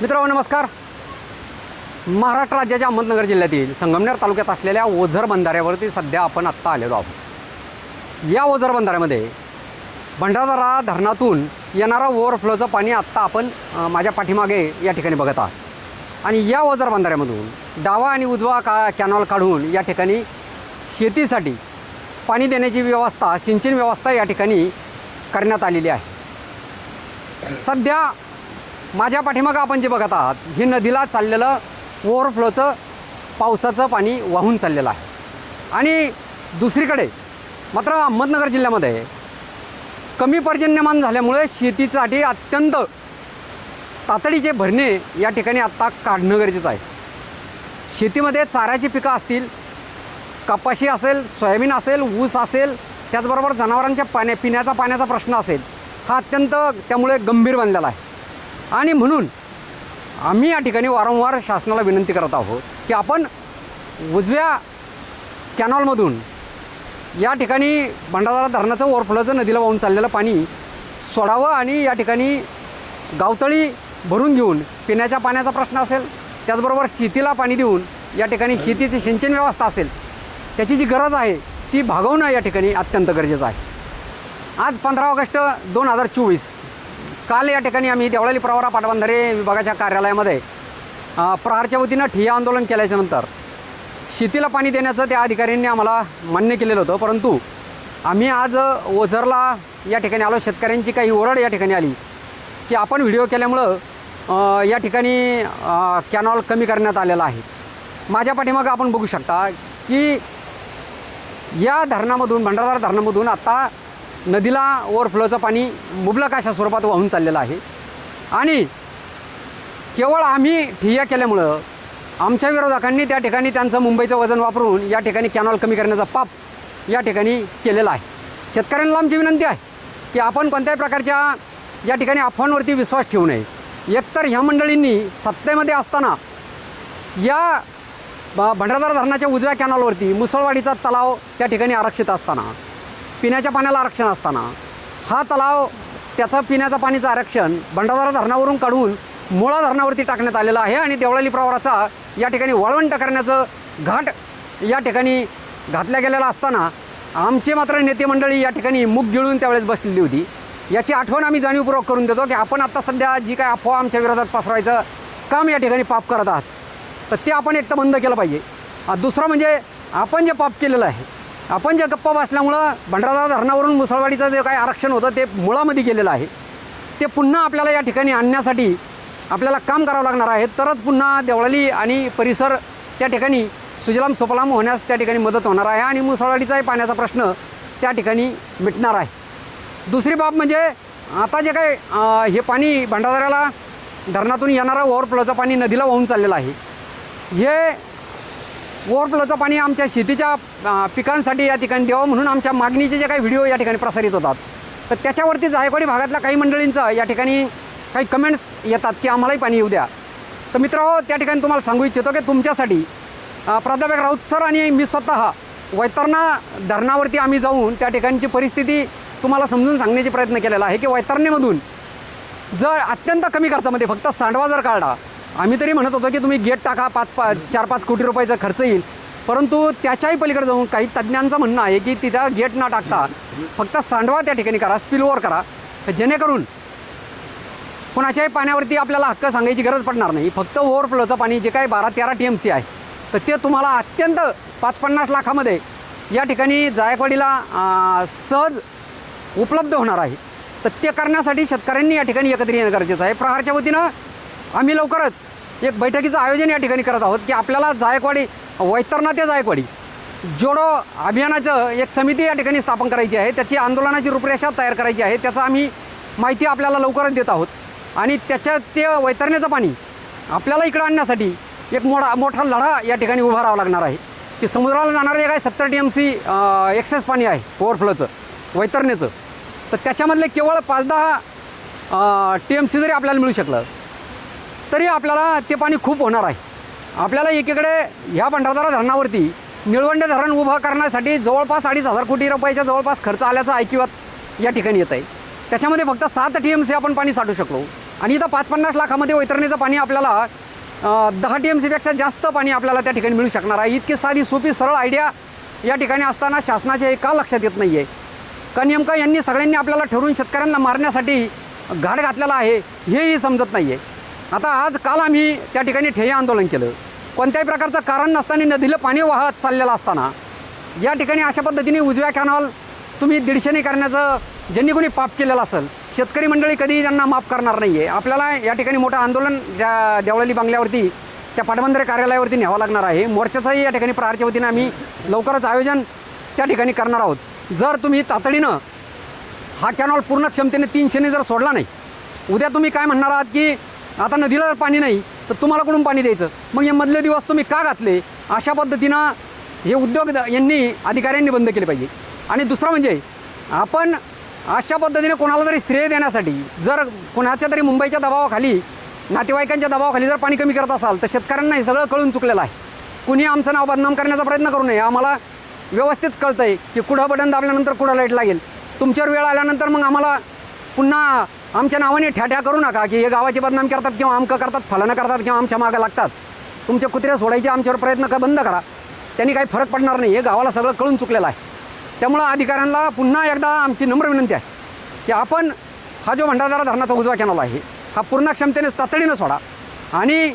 मित्रांनो नमस्कार. महाराष्ट्र राज्याच्या अहमदनगर जिल्ह्यातील संगमनेर तालुक्यात असलेल्या ओझर बंधाऱ्यावरती सध्या आपण आत्ता आलेलो आहोत. या ओझर बंधाऱ्यामध्ये भंडारदरा धरणातून येणारा ओव्हरफ्लोचं पाणी आत्ता आपण माझ्या पाठीमागे या ठिकाणी बघत आहात. आणि या ओझर बंधाऱ्यामधून डावा आणि उजवा का कॅनॉल काढून या ठिकाणी शेतीसाठी पाणी देण्याची व्यवस्था सिंचन व्यवस्था या ठिकाणी करण्यात आलेली आहे. सध्या माझ्या पाठीमागं आपण जे बघत आहात हे नदीला चाललेलं ओव्हरफ्लोचं पावसाचं पाणी वाहून चाललेलं आहे. आणि दुसरीकडे मात्र अहमदनगर जिल्ह्यामध्ये कमी पर्जन्यमान झाल्यामुळे शेतीसाठी अत्यंत तातडीचे भरणे या ठिकाणी आत्ता काढणं गरजेचं आहे. शेतीमध्ये चाऱ्याची पिकं असतील कपाशी असेल सोयाबीन असेल ऊस असेल त्याचबरोबर जनावरांच्या पाण्या पिण्याचा पाण्याचा प्रश्न असेल हा अत्यंत त्यामुळे गंभीर बनलेला आहे. आणि म्हणून आम्ही या ठिकाणी वारंवार शासनाला विनंती करत आहोत की आपण उजव्या कॅनॉलमधून या ठिकाणी भंडारा धरणाचं ओव्हरफ्लोचं नदीला वाहून चाललेलं पाणी सोडावं आणि या ठिकाणी गावतळी भरून घेऊन पिण्याच्या पाण्याचा प्रश्न असेल त्याचबरोबर शेतीला पाणी देऊन या ठिकाणी शेतीची सिंचन व्यवस्था असेल त्याची जी गरज आहे ती भागवणं या ठिकाणी अत्यंत गरजेचं आहे. आज पंधरा ऑगस्ट दोन हजार चोवीस काल या ठिकाणी आम्ही देवळाली प्रवरा पाटबंधारे विभागाच्या कार्यालयामध्ये प्रहारच्या वतीनं ठिय्या आंदोलन केल्याच्यानंतर शेतीला पाणी देण्याचं त्या अधिकाऱ्यांनी आम्हाला मान्य केलेलं होतं. परंतु आम्ही आज ओझरला या ठिकाणी आलो. शेतकऱ्यांची काही ओरड या ठिकाणी आली की आपण व्हिडिओ केल्यामुळं या ठिकाणी कॅनॉल कमी करण्यात आलेला आहे. माझ्या पाठीमागं आपण बघू शकता की या धरणामधून भंडारदार धरणामधून आता नदीला ओव्हरफ्लोचं पाणी मुबलक अशा स्वरूपात वाहून चाललेलं आहे. आणि केवळ आम्ही ठिय्या केल्यामुळं आमच्या विरोधकांनी त्या ठिकाणी त्यांचं मुंबईचं वजन वापरून या ठिकाणी कॅनॉल कमी करण्याचा पाप या ठिकाणी केलेला आहे. शेतकऱ्यांना आमची विनंती आहे की आपण कोणत्याही प्रकारच्या या ठिकाणी अफवांवरती विश्वास ठेवू नये. एकतर ह्या मंडळींनी सत्तेमध्ये असताना या भंडारदार धरणाच्या उजव्या कॅनॉलवरती मुसळवाडीचा तलाव त्या ठिकाणी आरक्षित असताना पिण्याच्या पाण्याला आरक्षण असताना हा तलाव त्याचं पिण्याचं पाणीचं आरक्षण भंडारदार धरणावरून काढून मुळा धरणावरती टाकण्यात आलेलं आहे आणि देवळाली प्रवाराचा या ठिकाणी वळवंट करण्याचं घाट या ठिकाणी घातल्या गेलेला असताना आमचे मात्र नेते मंडळी या ठिकाणी मूग गिळून त्यावेळेस बसलेली होती. याची आठवण आम्ही जाणीवपूर्वक करून देतो की आपण आता सध्या जी काय अफवा आमच्या विरोधात पसरवायचं काम या ठिकाणी पाप करत आहात. तर ते आपण एकतर बंद केलं पाहिजे. दुसरं म्हणजे आपण जे पाप केलेलं आहे आपण जे गप्पा बसल्यामुळं भंडारा धरणावरून मुसळवाडीचं जे काही आरक्षण होतं ते मुळामध्ये गेलेलं आहे. ते पुन्हा आपल्याला या ठिकाणी आणण्यासाठी आपल्याला काम करावं लागणार आहे. तरच पुन्हा देवळाली आणि परिसर त्या ठिकाणी सुजलाम सुफलाम होण्यास त्या ठिकाणी मदत होणार आहे आणि मुसळवाडीचाही पाण्याचा प्रश्न त्या ठिकाणी मिटणार आहे. दुसरी बाब म्हणजे आता जे काय हे पाणी भंडाऱ्याला धरणातून येणारं ओव्हरफ्लोचं पाणी नदीला वाहून चाललेलं आहे. हे ओव्हरफ्लोचं पाणी आमच्या शेतीच्या पिकांसाठी या ठिकाणी द्यावं म्हणून आमच्या मागणीचे जे काही व्हिडिओ या ठिकाणी प्रसारित होतात. तर त्याच्यावरती जायकवाडी भागातल्या काही मंडळींचं या ठिकाणी काही कमेंट्स येतात की आम्हालाही पाणी येऊ द्या. तर मित्र त्या ठिकाणी तुम्हाला सांगू इच्छितो की तुमच्यासाठी प्राध्यापक राऊत सर आणि मी स्वतः वैतरणा धरणावरती आम्ही जाऊन त्या ठिकाणची परिस्थिती तुम्हाला समजून सांगण्याचा प्रयत्न केलेला आहे की वैतरणेमधून जर अत्यंत कमी खर्चामध्ये फक्त सांडवा जर काढला आम्ही तरी म्हणत होतो की तुम्ही गेट टाका पाच पाच चार पाच कोटी रुपयाचा खर्च येईल. परंतु त्याच्याही पलीकडे जाऊन काही तज्ज्ञांचं म्हणणं आहे की तिथं गेट न टाकता फक्त सांडवा त्या ठिकाणी करा स्पिलओवर करा जेणेकरून कोणाच्याही पाण्यावरती आपल्याला हक्क सांगायची गरज पडणार नाही. फक्त ओव्हरफ्लोचं पाणी जे काही बारा तेरा टी एम सी आहे तर ते तुम्हाला अत्यंत पाच पन्नास लाखामध्ये या ठिकाणी जायकवाडीला सहज उपलब्ध होणार आहे. तर ते करण्यासाठी शेतकऱ्यांनी या ठिकाणी एकत्र येणं गरजेचं आहे. प्रहारच्या वतीनं आम्ही लवकरच एक बैठकीचं आयोजन या ठिकाणी करत आहोत की आपल्याला जायकवाडी वैतरणा ते जायकवाडी जोडो अभियानाचं एक समिती या ठिकाणी स्थापन करायची आहे. त्याची आंदोलनाची रूपरेषा तयार करायची आहे. त्याचा आम्ही माहिती आपल्याला लवकरच देत आहोत. आणि त्याच्या ते वैतरण्याचं पाणी आपल्याला इकडं आणण्यासाठी एक मोठा मोठा लढा या ठिकाणी उभा राहावा लागणार आहे. की समुद्राला जाणारं जे काही सत्तर टी एम सी एक्सेस पाणी आहे ओव्हरफ्लोचं वैतरणेचं. तर त्याच्यामधले केवळ पाच दहा टी एम सी जरी आपल्याला मिळू शकलं तरी आपल्याला ते पाणी खूप होणार आहे. आपल्याला एकीकडे ह्या भंडारदारा धरणावरती निळवंडे धरण उभं करण्यासाठी जवळपास अडीच हजार कोटी रुपयाच्या जवळपास खर्च आल्याचं ऐकिवात या ठिकाणी येत आहे. त्याच्यामध्ये फक्त सात टी एम सी आपण पाणी साठू शकलो आणि इथं पाच पन्नास लाखामध्ये वैतरणीचं पाणी आपल्याला दहा टी एम सीपेक्षा जास्त पाणी आपल्याला त्या ठिकाणी मिळू शकणार आहे. इतकी साधी सोपी सरळ आयडिया या ठिकाणी असताना शासनाचे हे का लक्षात येत नाही आहे का नेमकं यांनी सगळ्यांनी आपल्याला ठरवून शेतकऱ्यांना मारण्यासाठी घाट घातलेला आहे हेही समजत नाही आहे आता आज काल आम्ही त्या ठिकाणी ठेय आंदोलन केलं. कोणत्याही प्रकारचं कारण नसताना नदीला पाणी वाहत चाललेलं असताना या ठिकाणी अशा पद्धतीने उजव्या कॅनॉल तुम्ही दीडशेने करण्याचं ज्यांनी कोणी पाप केलेलं असेल शेतकरी मंडळी कधीही त्यांना माफ करणार नाही आहे आपल्याला या ठिकाणी मोठं आंदोलन ज्या देवळाली बंगल्यावरती त्या पाटबंधारे कार्यालयावरती न्यावं लागणार आहे. मोर्चाचंही या ठिकाणी प्रहारच्या वतीने आम्ही लवकरच आयोजन त्या ठिकाणी करणार आहोत. जर तुम्ही तातडीनं हा कॅनॉल पूर्ण क्षमतेने तीनशेने जर सोडला नाही उद्या तुम्ही काय म्हणणार आहात की आता नदीला जर पाणी नाही तर तुम्हाला कुठून पाणी द्यायचं? मग हे मधले दिवस तुम्ही का घातले? अशा पद्धतीनं हे उद्योग द- यांनी अधिकाऱ्यांनी बंद केले पाहिजे. आणि दुसरं म्हणजे आपण अशा पद्धतीने कोणाला तरी श्रेय देण्यासाठी जर कोणाच्या तरी मुंबईच्या दबावाखाली नातेवाईकांच्या दबावाखाली जर पाणी कमी करत असाल तर शेतकऱ्यांना हे सगळं कळून चुकलेलं आहे. कुणी आमचं नाव बदनाम करण्याचा प्रयत्न करू नये. आम्हाला व्यवस्थित कळतं आहे की कुठं बटन दाबल्यानंतर कुठं लाइट लागेल. तुमच्यावर वेळ आल्यानंतर मग आम्हाला पुन्हा आमच्या नावाने ठ्याठ्या करू नका की हे गावाची बदनामी करतात किंवा आमकं करतात फलानं करतात किंवा आमच्या मागं लागतात. तुमचे कुत्रे सोडायचे आमच्यावर प्रयत्न का बंद करा. त्यांनी काही फरक पडणार नाही. हे गावाला सगळं कळून चुकलेलं आहे. त्यामुळं अधिकाऱ्यांना पुन्हा एकदा आमची नम्र विनंती आहे की आपण हा जो भंडारदारा धरणाचा उजवा कॅनॉल आहे हा पूर्ण क्षमतेने तातडीनं सोडा. आणि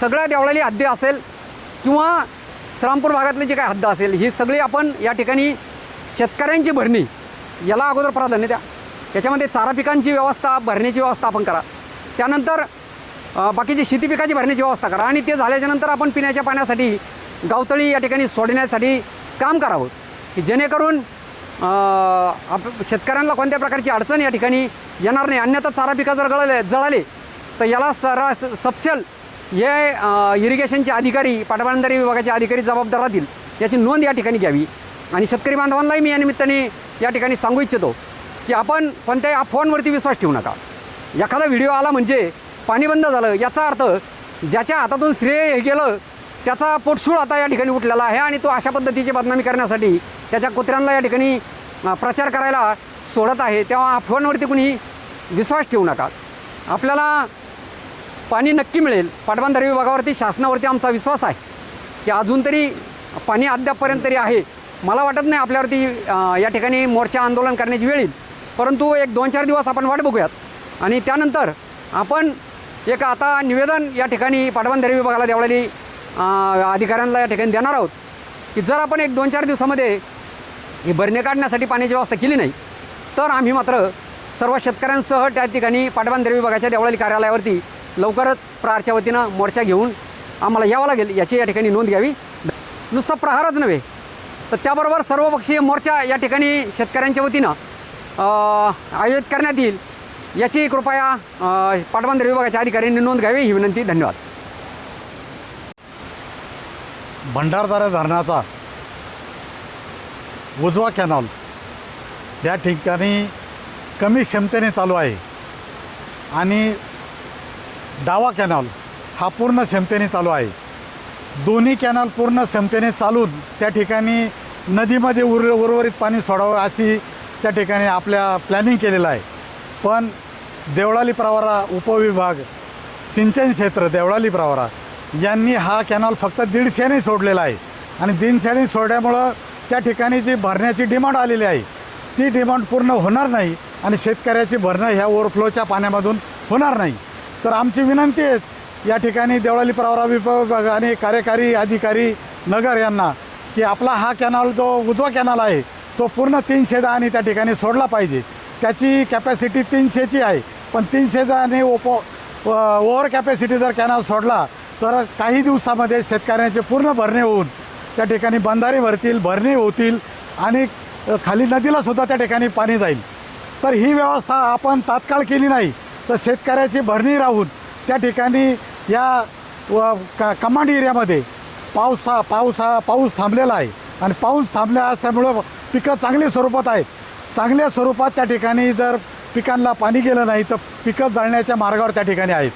सगळ्या देवळाली हद्दी असेल किंवा श्रामपूर भागातली जी काय हद्द असेल ही सगळी आपण या ठिकाणी शेतकऱ्यांची भरणी याला अगोदर प्राधान्य द्या. त्याच्यामध्ये चारा पिकांची व्यवस्था भरण्याची व्यवस्था आपण करा. त्यानंतर बाकीची शेती पिकाची भरण्याची व्यवस्था करा आणि ते झाल्याच्यानंतर आपण पिण्याच्या पाण्यासाठी गावतळी या ठिकाणी सोडण्यासाठी काम करावं. की जेणेकरून आप शेतकऱ्यांना कोणत्या प्रकारची अडचण या ठिकाणी येणार नाही. अन्यथा चारा पिकं जर गळले जळाले तर याला सरा सपशल हे इरिगेशनचे अधिकारी पाटबंधारी विभागाचे अधिकारी जबाबदार राहतील. याची नोंद या ठिकाणी घ्यावी. आणि शेतकरी बांधवांनाही मी या निमित्ताने या ठिकाणी सांगू इच्छितो. की आपण कोणत्याही फोनवरती विश्वास ठेवू नका. एखादा व्हिडिओ आला म्हणजे पाणी बंद झालं याचा अर्थ ज्याच्या हातातून श्रेय हे गेलं त्याचा पोटशूळ आता या ठिकाणी उठलेला आहे आणि तो अशा पद्धतीची बदनामी करण्यासाठी त्याच्या कुत्र्यांना या ठिकाणी प्रचार करायला सोडत आहे तेव्हा अफवांवरती कुणी विश्वास ठेवू नका. आपल्याला पाणी नक्की मिळेल. पाटबंधारे विभागावरती शासनावरती आमचा विश्वास आहे की अजून तरी पाणी अद्यापपर्यंत तरी आहे. मला वाटत नाही आपल्यावरती या ठिकाणी मोर्चा आंदोलन करण्याची वेळ येईल. परंतु एक दोन चार दिवस आपण वाट बघूयात. आणि त्यानंतर आपण एक आता निवेदन या ठिकाणी पाटबंधारे विभागाला देवळाली अधिकाऱ्यांना या ठिकाणी देणार आहोत. की जर आपण एक दोन चार दिवसामध्ये ही भरणे काढण्यासाठी पाण्याची व्यवस्था केली नाही तर आम्ही मात्र सर्व शेतकऱ्यांसह त्या ठिकाणी पाटबंधारे विभागाच्या देवळाली कार्यालयावरती लवकरच प्रहारच्या वतीनं मोर्चा घेऊन आम्हाला यावं लागेल याची या ठिकाणी नोंद घ्यावी. नुसता प्रहारच नव्हे तर त्याबरोबर सर्वपक्षीय मोर्चा या ठिकाणी शेतकऱ्यांच्या वतीनं आयोजित करण्यात येईल. याची कृपया अ, पाटबंधारे विभागाच्या अधिकाऱ्यांनी नोंद घ्यावी ही विनंती धन्यवाद. भंडारदारा धरणाचा उजवा कॅनॉल या ठिकाणी कमी क्षमतेने चालू आहे आणि डावा कॅनॉल हा पूर्ण क्षमतेने चालू आहे. दोन्ही कॅनॉल पूर्ण क्षमतेने चालून त्या ठिकाणी नदीमध्ये उर उर्वरित पाणी सोडावं अशी त्या ठिकाणी आपल्या प्लॅनिंग केलेलं आहे. पण देवळाली प्रवारा उपविभाग सिंचन क्षेत्र देवळाली प्रवारा यांनी हा कॅनॉल फक्त दीडशेने सोडलेला आहे. आणि दीडशेने सोडल्यामुळं त्या ठिकाणी जी भरण्याची डिमांड आलेली आहे ती डिमांड पूर्ण होणार नाही आणि शेतकऱ्याची भरणं ह्या ओव्हरफ्लोच्या पाण्यामधून होणार नाही. तर आमची विनंती आहे या ठिकाणी देवळाली प्रवरा विभाग आणि कार्यकारी अधिकारी नगर यांना की आपला हा कॅनॉल जो उजवा कॅनॉल आहे तो पूर्ण तीनशे दहाने त्या ठिकाणी सोडला पाहिजे. त्याची कॅपॅसिटी तीनशेची आहे. पण तीनशे दहाने ओपो ओव्हर कॅपॅसिटी जर कॅनल सोडला तर काही दिवसामध्ये शेतकऱ्यांचे पूर्ण भरणे होऊन त्या ठिकाणी बंधारे भरतील भरणे होतील आणि खाली नदीला सुद्धा त्या ठिकाणी पाणी जाईल. तर ही व्यवस्था आपण तात्काळ केली नाही. तर शेतकऱ्याची भरणी राहून त्या ठिकाणी या व क कमांड एरियामध्ये पावसा पावसा पाऊस थांबलेला आहे. आणि पाऊस थांबल्या असल्यामुळं पिकं चांगल्या स्वरूपात आहेत. चांगल्या स्वरूपात त्या ठिकाणी जर पिकांना पाणी गेलं नाही तर पिकं जळण्याच्या मार्गावर त्या ठिकाणी आहेत.